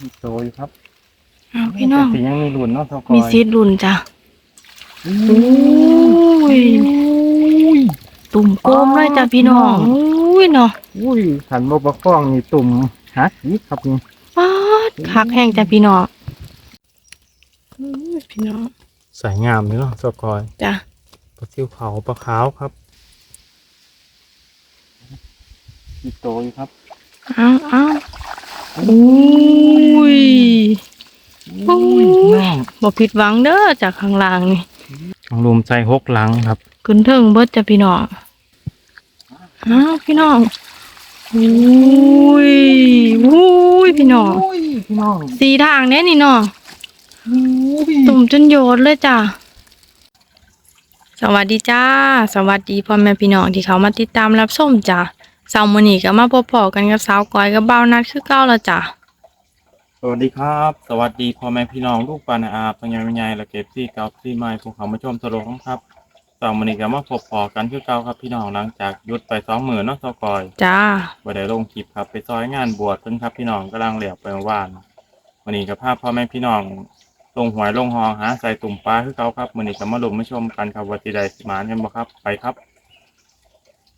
มีโตอยู่ครับอ้าวพี่น้อง แต่สิยังมีรุ่นเนาะทอกอยมีซีดรุ่นจ้ะอุ้โอ้ยยตุ่มโกมเลยจ้ะพี่น้องอุ้ยเนาะอุ้ยขันบกประคองนี่ตุ่มหักอีกครับนี่ป๊าดคักแห้งจ้ะพี่น้องอุ้ยพี่น้องสายงามนี่เนาะทอกอยจ้ะปลาซิวเผาปลาขาวครับมีโตอยู่ครับอ้าวอ้าว อุ้ยอุ้ยน้องบ่ผิดหวังเด้อจากข้างล่างนี่รวมใจหกหลังครับขึ้นเทิงเบิดจ้ะพี่น้องอ้าวพี่น้องอุ้ยอุ้ยพี่น้องอุ้ยพี่น้องสีทางเนี้ยนี่น้องอุ้ยตุ่มจนโยนเลยจ้ะสวัสดีจ้า สวัสดีพ่อแม่พี่น้องที่เขามาติดตามรับชมจ้ะ เสาร์มื้อนี้ก็มาพบพอกันกับสาวก้อยกับเบาวนัดคือเก่าแล้วจ้ะ สวัสดีครับ สวัสดีพ่อแม่พี่น้องลูกปานาอาปัญญาวิญญาและเก็บซี่เก่าซี่ไม้ภูเขามาชมตลกครับสองมื้อนี้ก็มาพบพอกันคือเก่าครับพี่น้องหลังจากหยุดไปสองมื้อเนาะทอกอยจ้า บ่ได้ลงคลิปครับ ไปซอยงานบวชเพิ่นครับพี่น้องกำลังเหลียวไปเมื่อวานวันนี้ก็พาพ่อแม่พี่น้องลงหวยลงหองหาใส่ตุ่มปลาคือเก่าครับมื้อนี้ก็มาลุ้นมาชมกันครับว่าสิได้สิมานกันบ่ครับไปครับ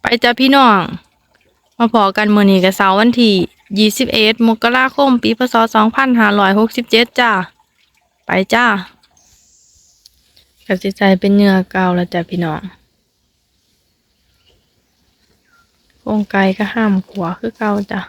ไปจ้ะพี่น้อง มาพอกันมือนี้กับเสาร์วันที่21มกราคม ปีพศ2567 จ้า ไปจ้ากับจิตใจเป็นเนื้อเก่าแล้วจ้ะพี่น้องโครงไก่ก็ห้ามขัวคือเก่าจ้ะ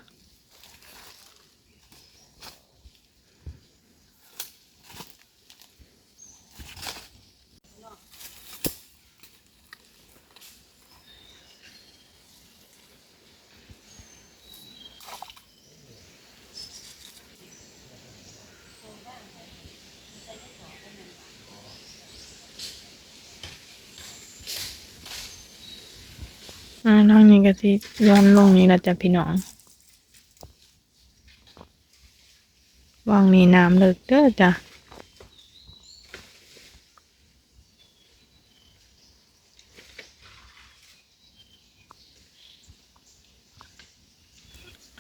อ่าทางนี้ก็สิย้อนลงนี้ละจ้ะพี่น้องวางนี้น้ำเลิกเด้อจ้ะ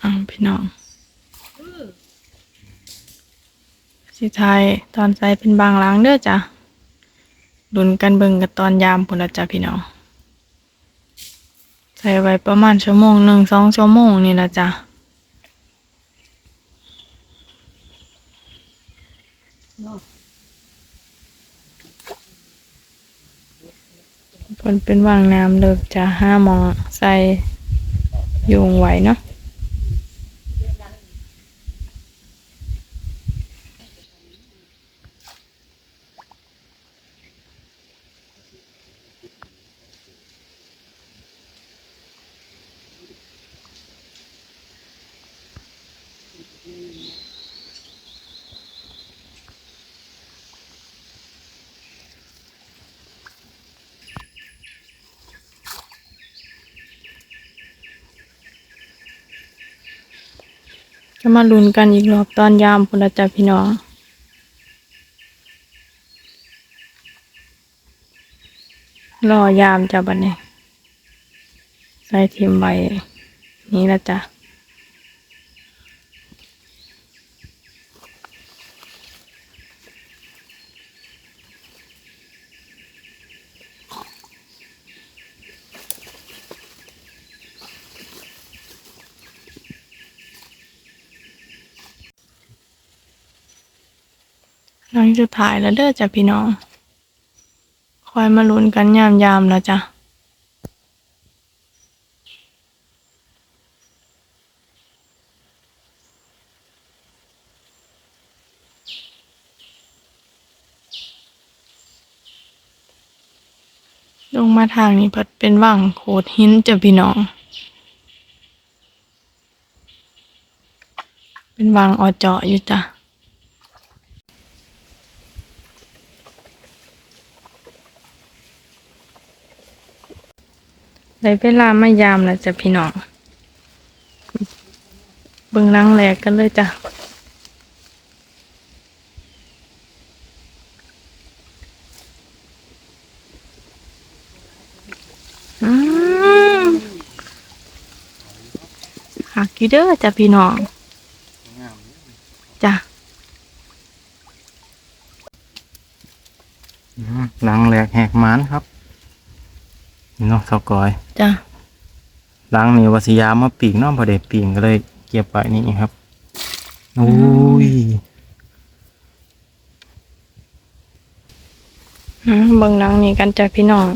อ่าพี่น้องสิทายตอนใส่เป็นบางล้างเด้อจ้ะดุนกันเบิงกับตอนยามพุ่นละจ้ะพี่น้อง ใส่ไว้ประมาณชั่วโมงหนึ่งสองชั่วโมงนี่นะจ๊ะมันเป็นวางน้ำเลิกจะห้ามองใส่ยุงไหวเนาะ มาลุ้นกันอีกรอบตอนยามพุ่นละจ้ะพี่น้องรอยามจะบัดนี้ใส่ทิมใบนี้ละจ้ะ หลังจะถ่ายแล้วเด้อจ้ะพี่น้อง คอยมาลุ้นกันยามยามๆแล้วจ้ะลงมาทางนี้เพัดเป็นว่างโขดหินจ้ะพี่น้อง เป็นวางออเจาะอยู่จ้ะ ได้เวลามายามแล้วจ้ะพี่น้องเบิ่งหลังแหลกกันเลยจ้ะหักอยู่เด้อจ้ะพี่น้องจ้ะหลังแหลกแหกหมันครับ นี่เนาะสกอยจ้ะหลังนี่วาสิยามาปีกเน้องพอได้ปีกก็เลย เก็บไว้นี่ครับโอ้ยอืมเบิ่งหลังนี่กันจ้ะพี่น้อง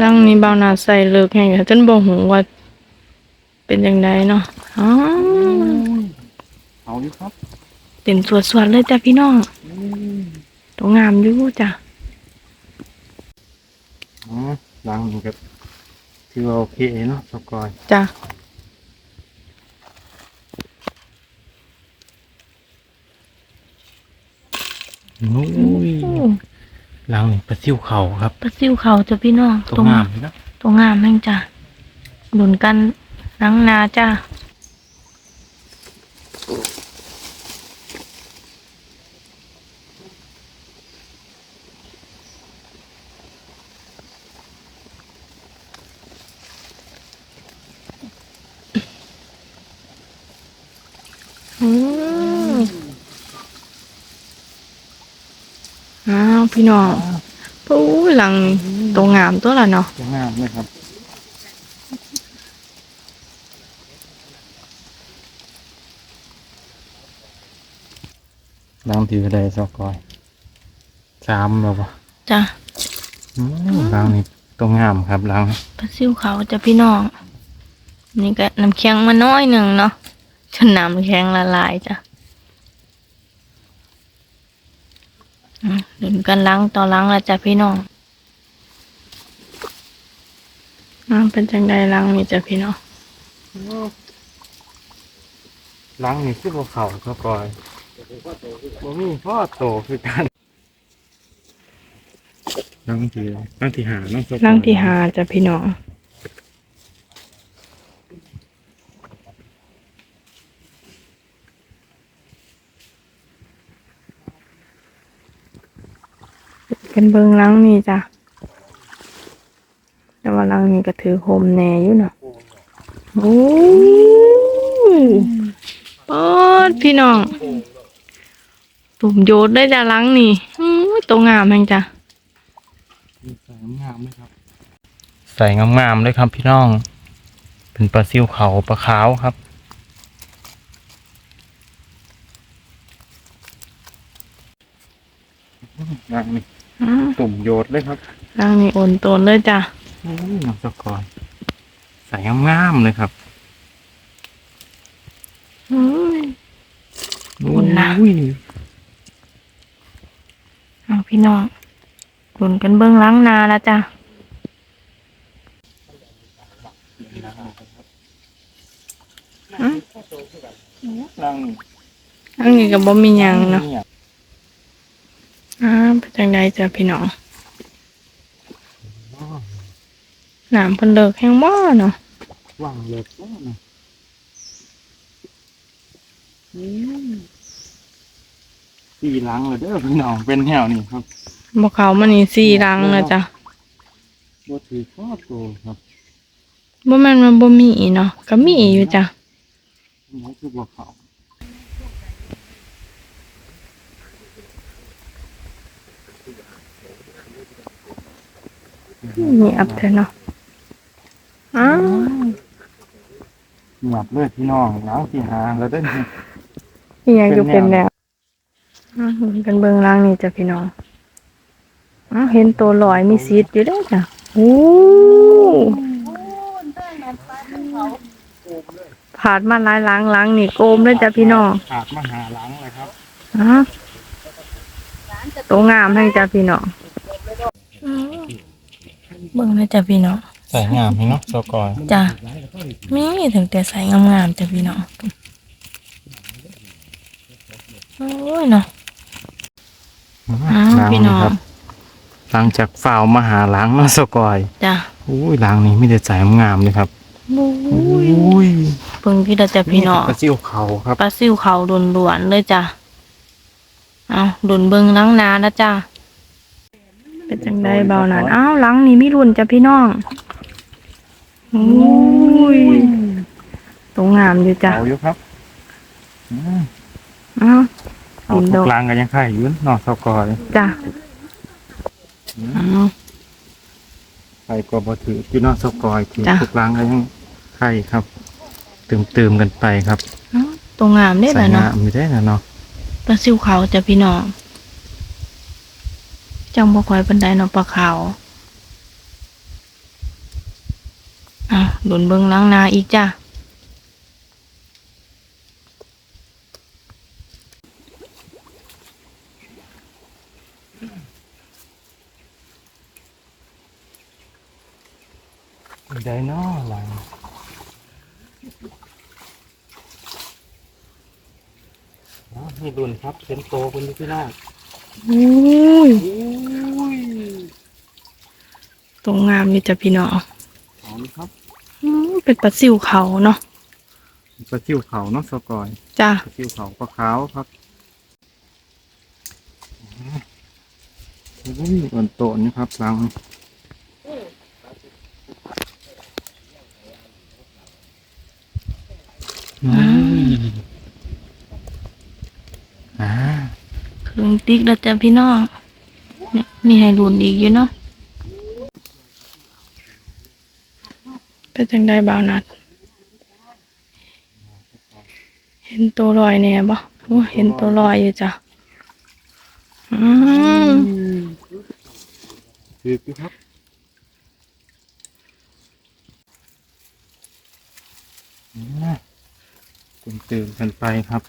หลังหลังนี้เบาหนาใส่เลิกแห้งอยู่จนบ่หูว่า เป็นจังไดเนาะอ๋อเอาอยู่ครับเต็มสวดๆเลยจ้ะพี่น้องตัวงามอยู่จ้ะอ๋อหลังนี่ก็ถือว่าโอเคเนาะสกอยจ้ะโอ้ย หลังนี่ปลาซิวเขาครับปลาซิวเขาจ้ะพี่น้องตัวงามเลยนะตัวงามแม่งจ้ะหนุนกันหลังนาจ้ะ อืม อ้าวพี่น้องโอ้ยหลังตัวงามตัวละเนาะตัวงามเลยครับหลังถือได้สกอยสามแล้วปะจ้ะอืมหลังนี่ตัวงามครับหลังปลาซิวเขาจะพี่น้อง นี่ก็น้ำแข็งมาน้อยหนึ่งเนาะจนน้ำแข็งละลายจ้ะ อืมเดินกันล้างต่อล้างละจ้ะพี่น้องอ่าเป็นจังใดล้างนี่จ้ะพี่น้องหลังนี่คือบ่เขาสกอยบ่มีพ่อโตคือกันหลังที่หลังที่หาน้องสกอยล้างที่หาจ้ะพี่น้อง เป็นเบิงล้างนี่จ้ะแต่ว่าล้างนี่ก็ถือโฮมแหน่อยู่เนาะโอ้ยโอ้ยพี่น้องตุ่มโยดได้จ้ะหลังนี่อื้อตัวงามแห่งจ้ะใส่งามๆเลยครับใส่งามๆเลยครับ พี่น้อง เป็นปลาซิวเขาปลาขาวครับหลังนี่ อื้อตุ่มโยดเลยครับหลังนี่โอนโตนเลยจ้ะโอ้ยน้องสกอยใส่งามๆเลยครับอื้อโอ้คุณนะยเอาพี่น้องหลุนกันเบิ้งหล้างนาแล้วจ้ะหลังหลังนี่ก็บ่มีหยังเนาะอ้า เป็นจังใดจ้ะพี่น้องน้ำเพิ่นเลิกแห้งบ่เนาะว่างเล็กว่านะสี่หลังเลยเด้อพี่น้องเป็นแถวนี่ครับบ่เข้ามานี่สี่หลังแล้วจ้ะบ่ถือข้อโตครับบ่แม่นมันบ่มีเนาะก็มีอยู่จ้ะนี่คือบ่เขา มีอัพเถอะเนาะอ้าวเงียบเลยพี่น้องหลังที่หาแล้วเด้อนี่อีหยังอยู่เป็นแล้วอ้าวเห็นกันเบิ่งล่างนี่จ้ะพี่น้องอ้าวเห็นตัวลอยมีซีดอยู่เด้อจ้ะโอ้ผ่านมาหลายหล้างหล้างนี่โกมเลยจ้ะพี่น้องขาดมาหาหลังเลยครับอ้าวตัวงามให้จ้ะพี่น้อง เบิ่งเลยจ้ะพี่น้องใส่งามพี่เนาะสกอยจ้ะมีถึงแต่ใส่งามๆจ้ะพี่น้องโอ้ยเนาะอ้าวหลังพี่น้องครับหลังจากฝ่าวมาหาหลังเนาะสกอยจ้ะอุ้ยหลังนี้ไมแต่ได้ใส่งามเลยครับโอ้อุ้ยยเบิ่งพี่ดาจ้ะพี่น้องปลาซิวเขาครับ ปลาซิวเขาล้วนๆเลยจ้ะ เอาดุนเบิงหล้างนานะจ้า เป็นจังไดเบาหนานอ้าวหลังนี่มีรุ่นจ้ะพี่น้องอุ้ยตรงงามอยู่จ้ะเอาอยู่ครับอืมอ้าวเอาดินทุดกกลางกันยังไข่อยู่เนอสกอยจ้ะอ้าวไข่ก็บ่ถืออยู่เนอสกอยถือจ้ะทุกลางกันยังไข่ครับตื่มๆกันไปครับอ้าวตรงงามได้ใส่แล้วหน้าเนาะไม่ได้นะเนาะปลาซิวเขาวจ้ะพี่น้อง จังบ่ค่อยปานใดเนาะปลาขาวอ้าวดุนเบิงล้างนาอีกจ้ะได้เนอหลังนี่ดุนครับเป็นโตคนนี้พี่น้อง อุ้ยอุ้ยตรงงามอยู่จ้ะพี่น้องเอานี่ครับอืมเป็นปลาซิวเขาเนาะปลาซิวเขาเนาะสกอยจ้ะปลาซิวเขาปลาขาวครับอุ้ยบนโต๊ะนี่ครับหลังอืมอ่า เครื่อง ติ๊กแล้วจ้ะพี่น้องเนี่ยมีให้รุ่นอีกอยู่เนาะเป็นจังได้บ่าวนัด เห็นตัวลอยแน่บ่โอ้เห็นตัวลอยอยู่จ้ะอืมคือพี่ครับตื่นตื่นๆกันไปครับ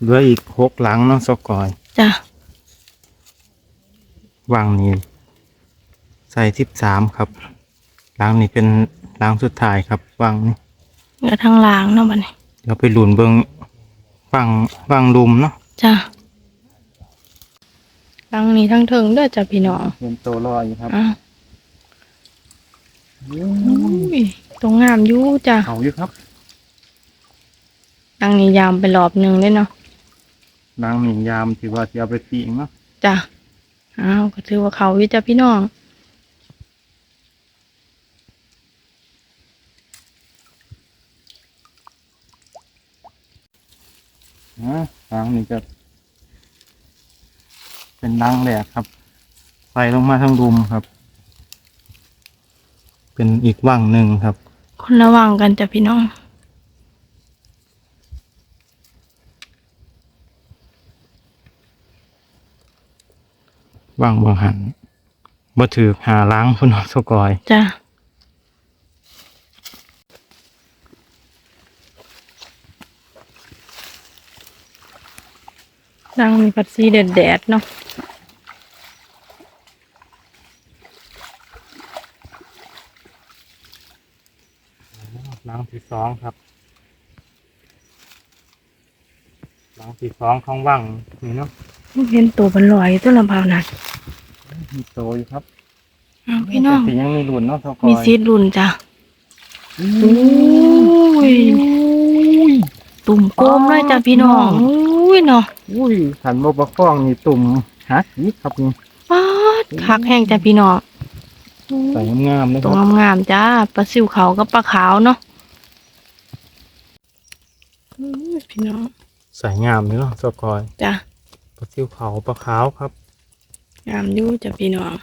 เหลืออีกหกหลังเนาะสกอย จ้ะวางนี้ใส่ทิปสามครับหลังนี้เป็นหลังสุดท้ายครับวางนี่เหลือทางล่างเนาะบัดนี้เดี๋ยวไปหลุนเบิงฟังฟังลุมเนาะจ้ะทางนี้ทั้งเทิงเด้อจ้ะพี่น้องเป็นตัวลอยอยู่ครับอ้าวอุ้ยตรงงามอยู่จ้ะเขาอยู่ครับทางนี้ยามไปรอบหนึงเลยเนาะ หลังหนึ่งยามถือว่าจะเอาไปตีงเนาะจ้ะอ้าวก็ถือว่าเขาวิจ้ะพี่น้องนะหลังนี้จะเป็นหลังแหลกครับใส่ลงมาทั้งรุมครับ เป็นอีกว่างหนึ่งครับ คนระวังกันจ้ะพี่น้อง ว่างบางหันบ่ถือหาล้างพุ่นเนาะสกอยจ้ะดังมีผัดซีแดดแดดๆเนาะหลังที่สองครับหลังที่สองของว่างนี่เนาะ เห็นตัวมันลอยตัวลำพาวนัดมีโตอยู่ครับอ้าวพี่น้องแต่ยังมีหลุนเนาะสกอยมีซีดรุนจ้ะอุ้อุ้ยตุ่มโกมเลยจ้ะพี่น้องอุ้ยเนาะอุ้ยขันโมบะฟ้องนี่ตุ่มฮักอีกครับนี่ป๊าดคักแห้งจ้ะพี่น้องใส่งามๆเลยตัควรับงามๆจ้าปลาซิวเขากับปลาขาวเนาะอุ้ยพี่น้อง ใส่งามเลยเนาะสกอยจ้ะ ปลาซิวเขาปลาขาวครับงามอยู่จ้ะพี่น้อง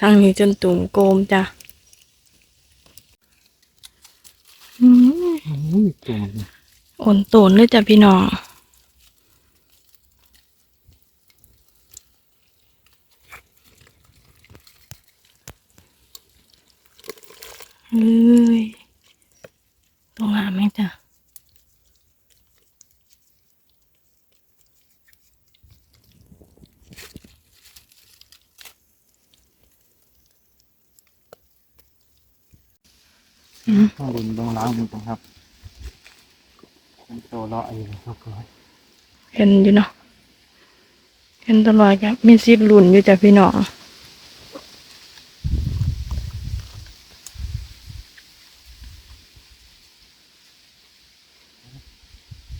ทางนี้จนตุ่มโกมจ้ะอืมอุ้ยตุ่มอ่อนโตนเลยจ้ะพี่น้องเฮ้ยตรงงามไหมจ้ะ ต้องลุนต้องล้างมือกันครับเป็นโตเลาะอยู่สกอยเห็นอยู่เนาะเห็นตลอดครับมีซีดหลุนอยู่จ้ะพี่น้อง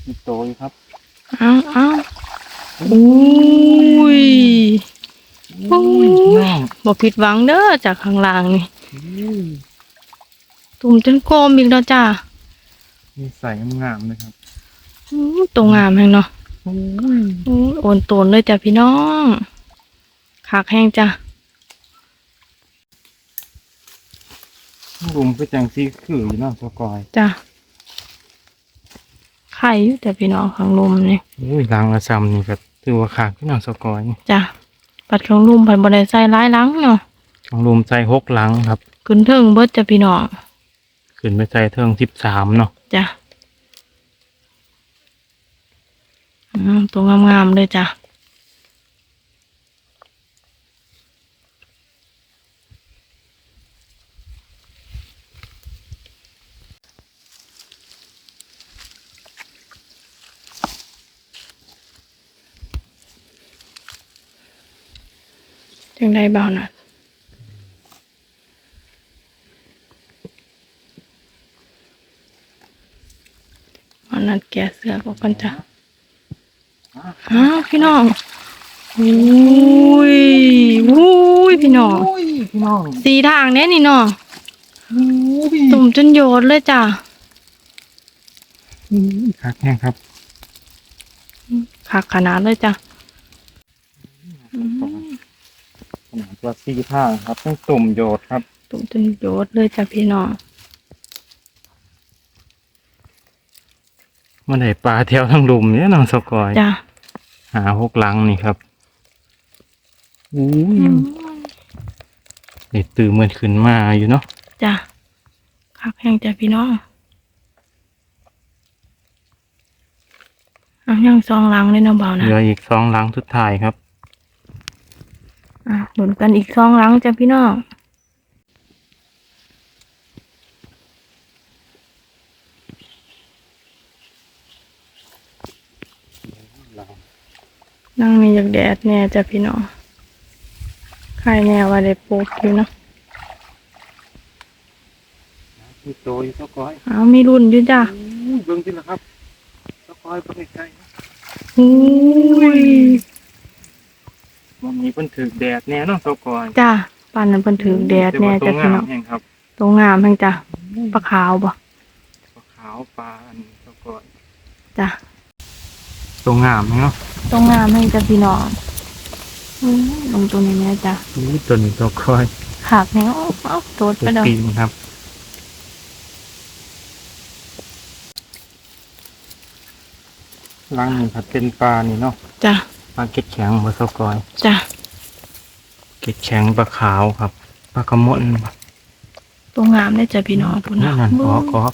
มีโตอยู่ครับเอ้าเอ้าโอ้อุ้ยโอ้ยน้องบ่ผิดหวังเด้อจากข้างล่างนี่ ตุ่มจนโกมอีกแล้วจ้ามีใส่งามๆนะครับอู้ตรงงามแฮงเนาะโอ้ยอู้โอนโตนเลยจ้ะพี่น้องขากแห้งจ้ะลุมก็จังซีคืออยู่เนาะสกอยจ้ะไข่อยู่แต่พี่น้องข้างลมนี่อุ้ยล้างละซ้ำนี่ก็ถือว่าขาดพี่น้องสกอยจ้ะปัดข้างลุมไปบ่ได้ใส่ร้ายหลังเนาะของลุมใส่หกหลังครับขึ้นเทิงเบิดจ้ะพี่น้อง ขึ้นไปใส่เทิงสิบสามเนาะจ้ะตัวงามๆเลยจ้ะจังได้เบาหน่อย แกะเสื้อก็กันจ้ะอ้าวพี่น้องอุ้ยอุ้ยพี่น้องอุ้ยพี่น้องสีทางเนี้ยนี่นาะอุ้ยตุ่มจนโยนเลยจ้ะขาดแห้งครับขาขนาดเลยจ้ะขนาดตัวซีท่าครับต้องตุ่มโยดครับ ตุ่มจนโยนเลยจ้ะพี่น้อง มันได้ปลาแถวทั้งลุมเนี่ยน้องสกอย จ้ะหาหกหลังนี่ครับอุ้ยอืมเด็ดตื่นเหมือนขึ้นมาอยู่เนาะจ้ะคักแห้งจ้ะพี่น้องเอายังซองหลังเลยเนาะเบาเหนะลืออีกสองหลังสุดท้ายครับ อะหนุนกันอีกซองหลังจ้ะพี่น้อง นั่งมีอยากแดดแน่จ้ะพี่น้องใครแน่ว่าได้ปลูกอยู่เนาะมีโตอยู่สกอยเอามีรุ่นอยู่จ้ะเบิ่งที่ละครับสกอยเบิ่งใกล้อุ้ยๆมันมีเพิ่นถือแดดแน่เนาะสกอยจ้ะป่านนั้นเพิ่นถือแดดแน่จ้ะพี่น้องแห้งครับตรงงามแห่งจ้ะปลาขาวบ่ปลาขาวปลาอันสกอยจ้ะ ตัวงามเนาะตรงงามแห่งจ้ะพี่น้องอืมลงตัวนี้แม่จ้ะนี่ตัวนี้สกอยขากแนวเอาเอาโตดตัวไปเด้อปีนครับล้างนี่ครับเป็นปลานี่เนาะจ้ะปลาเก็ดแข็งมาสกอยจ้ะเก็ดแข็งปลาขาวครับปลากระมนตรงงามได้จ้ะพี่น้องพุ่นนั่นะนนั่นออกออก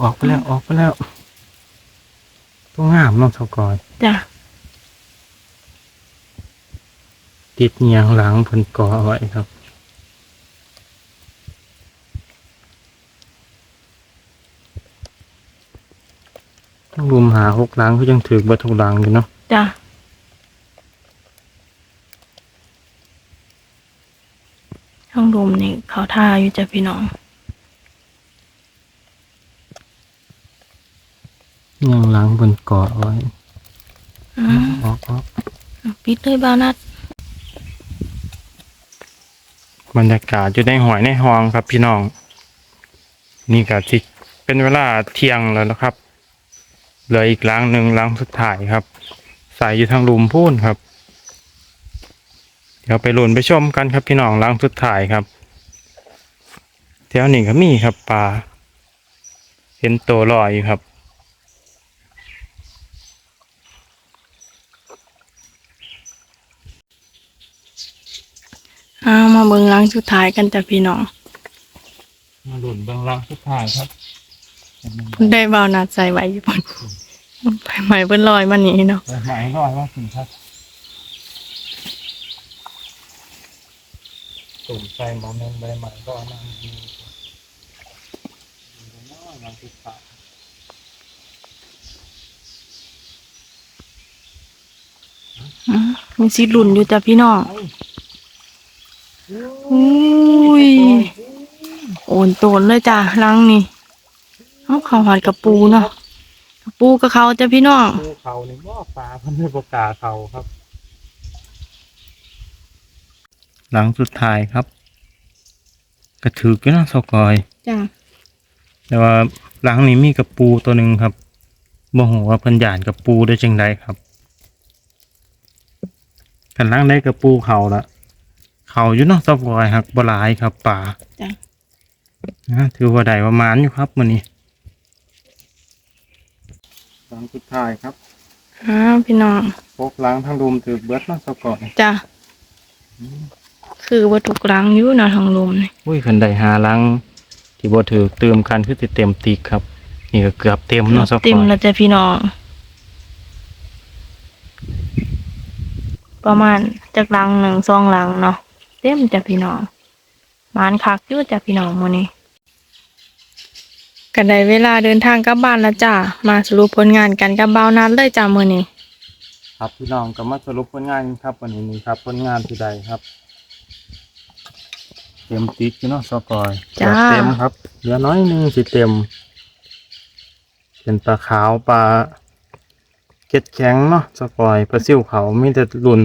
ออกไปแล้วออกไปแล้ว ตัวงามเน้องสกอยจ้ะติดเงียงหลังเพิ่นก่อเอาไว้ครับ ต้องรุมหาหกหลังก็ยังถือบัตทุกหลังอยู่เนาะจ้ะช่องลมนี่เขาท่าอยู่จ้ะพี่น้อง เงี ยงหลังเพิ่นก่อเอาไว้อืมออกออกปิดเลยบ้าวนัดบรรยากาศอยู่ในหอยในห้องครับพี่น้อง นี่ก็สิเป็นเวลาเที่ยงแล้วนะครับ เหลืออีกหลังหนึ่งหลังสุดท้ายครับ ใส่อยู่ทางลุมพูนครับ เดี๋ยวไปลุ้นไปชมกันครับพี่น้องหลังสุดท้ายครับแถวนี้ก็มีครับปลาเห็นตัวลอยอยู่ครับ เอามาเบิ่งหลังสุดท้ายกันจ้ะพี่น้อง มาลุ้นเบื้องหลังสุดท้ายครับเพิ่นได้บ้าวนัดใส่ไว้อยู่พุ่นไปใหม่เพิ่นลอยมานี่เนาะหมายลอยว่าสิครับตุ่มใส่หมอเมนใบใหม่ก็นั่งดูหลังสุดท้ายอืมมีสิหลุนอยู่จ้ะพี่น้อง อุ้ยโอนโตนเลยจ้ะลังนี่เอาเขาหอดกระปูเนาะกระปูกับเขาจ้ะพี่น้อง ภูเขเขานี่บ่ปลาเพิ่นไม่ประกล้าเขาครับ หลังสุดท้ายครับ กระถือกันนาะสกอย จ้ะแต่ว่าหลังนี้มีกระปูตัวหนึ่งครับบ่ฮู้ว่าเพิ่นหยานกระปูได้จังไดครับกันหลังได้กระปูเขาละ เขาอยู่เนาะสกอยหักบ่หลายครับป่าจ้ะ นะถือว่าได้ประมาณอยู่ครับมื้อนี้หลังสุดท้ายครับอ้าวพี่น้องพกหลังทั้งรุมถือเบิดเนาะสกอยจ้ะคือว่าถูกลังอยู่เนาะทางลมนี่อุ้ยคันได้หาหลังที่บ่ถือเติมกันคือสิเต็มติกครับ นี่ก็เกือบเต็มเนาะสกอยเต็มแล้วจ้ะพี่น้องประมาณจากลังหนึ่งสองลังเนาะเต็มจ้ะพี่น้องหมานคักอยู่จ้ะพี่น้องมื้อนี้กันได้เวลาเดินทางกลับบ้านแล้วจ้ะมาสรุปผลงานกันกับบ่าวนัดเลยจ้ะมื้อนี้ครับพี่น้องก็มาสรุปผลงานครับวันนี้นี่ครับผลงานที่ใดครับเต็มติ๊กอยู่เนาะสกอยจ้าเต็มครับ เหลือน้อยหนึงสิเต็ม เป็นปลาขาวปลาเก็ดแข็งเนาะสกอยปลาซิวเขามีแต่รุ่น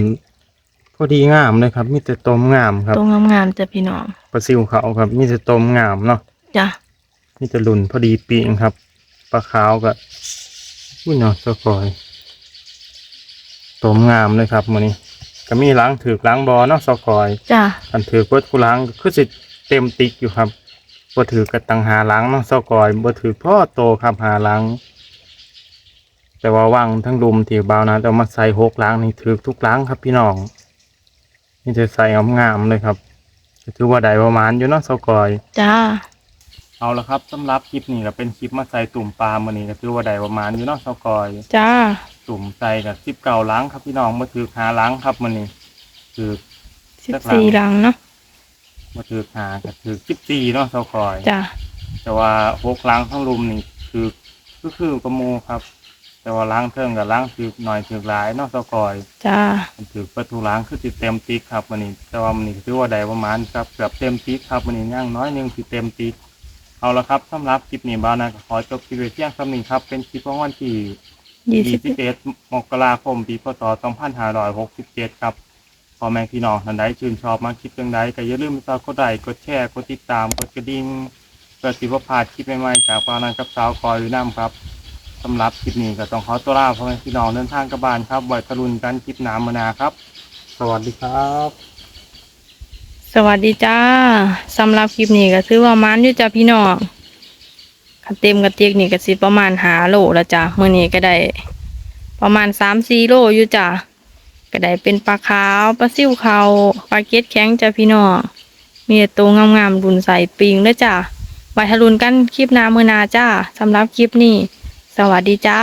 พอดีงามเลยครับมีแต่ต้มงามครับตัวงามๆจ้ะพี่น้องปลาซิวเขาครับ มีแต่ต้มงามเนาะจ้ะมีแต่รุ่นพอดีปีงครับปลาขาวก็อุ้ยเนาะสกอยต้มงามเลยครับมื้อนี้ก็มีล้างถือกล้างบอเนาะสกอยจ้ะอันถือเบิดกูล้างก็คือสิเต็มติ๊กอยู่ครับบ่ถือกระตังหาล้างเนาะสกอยบ่ถือพ่อโตครับหาล้างแต่ว่าว่างทั้งรุมที่เบานะแต่มาใส่หกล้างนี่ถือทุกล้างครับพี่น้อง นี่จะใส่งามๆเลยครับก็ถือว่าได้ประมาณอยู่เนาะสกอยจ้าเอาละครับสำหรับคลิปนี้ก็เป็นคลิปมาใส่ตุ่มปลามื้อนี้ก็ถือว่าได้ประมาณอยู่เนาะสกอยจ้าตุ่มใส่กับสิบเก่าล้างครับพี่น้องมาถือหาล้างครับมื้อนี้ถือสิบสี่ลังเนาะมาถือหากับถือสิบสี่เนาะสกอยจ้าแต่ว่าหกล้างทั้งรุมนี่คือก็คือกระมูครับ แต่ว่าล้างเทิงกับล้างถือหน่อยถือหลายเนอกสกอยจ้ามันถือประตูล้างคือติดเต็มติ๊กครับมันนี่แต่ว่ามันนี่ถือว่าได้ประมาณครับเกือบเต็มติ๊กครับมันนี่ย่างน้อยหนึงคือเต็มติ๊กเอาละครับสำหรับคลิปนี้บ้าวนะก็ขอจบคลิปไว้เพียงสำนี้ครับ เป็นคลิปของวันที่ยี่สิบ21มกราคมปีพศ2567ครับพ่อแม่พี่น้องท่านใดชื่นชอบมาคลิปจังใดก็อย่าลืมฝากกดไลค์กดแชร์กดติดตามกดกระดิ่งเพื่อสิบ่พลาดคลิปใหม่ๆจากปานันกับสาวคอยอยู่น้ำครับ สำหรับคลิปนี้ก็ต้องขอตัวลาพ่อแม่พี่น้องเดินทางกลับบ้านครับไว้ตะลุนกันคลิปหน้ำมานาครับ สวัสดีครับ สวัสดีจ้าสำหรับคลิปนี้ก็ถือว่ามันอยู่จ้าพี่น้องคันเต็มกระเตียกนี่ก็สิประมาณหาโลล้วจ้าเมื้อนี้ก็ได้ประมาณสามสี่โลอยู่จ้าก็ได้เป็นปลาขาวปลาซิ่วเขาปลาเก็ดแข็งจ้าพี่น้องมีตัวงามๆรุนใส่ปิงเด้อจ้าไว้ทะลุนกันคลิปหน้ามือนาจ้าสำหรับคลิปนี้ สวัสดีจ้า